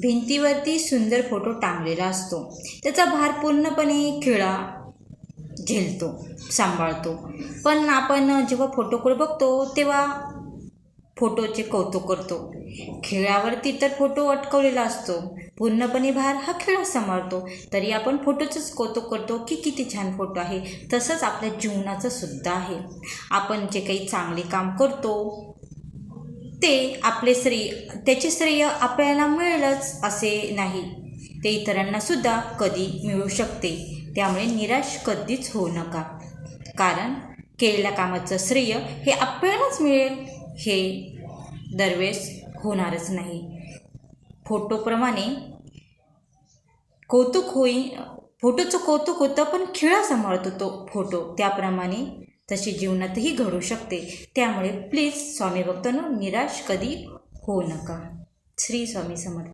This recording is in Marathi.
भिंतीवरती सुंदर फोटो टांगलेला असतो. त्याचा भार पूर्णपणे खिळा झेलतो सांभाळतो. पण आपण जेव्हा फोटोकडे बघतो तेव्हा फोटोचे कौतुक करतो. खेळावरती तर फोटो अटकवलेला असतो. पूर्णपणे भार हा खेळ सांभाळतो. तरी आपण फोटोचंच कौतुक करतो की किती छान फोटो आहे. तसंच आपल्या जीवनाचं सुद्धा आहे. आपण जे काही चांगले काम करतो ते आपले श्रेय त्याचे श्रेय आपल्याला मिळेलच असे नाही. ते इतरांना सुद्धा कधी मिळू शकते त्यामुळे निराश कधीच होऊ नका. कारण केलेल्या कामाचं श्रेय हे आपल्यालाच मिळेल हे दरवेळेस होणारच नाही. फोटोप्रमाणे कौतुक होई फोटोचं कौतुक होतं पण खिळा सांभाळतो तो फोटो त्याप्रमाणे तशी जीवनातही घडू शकते. त्यामुळे प्लीज स्वामी भक्तांनो निराश कधी होऊ नका. श्री स्वामी समर्थ.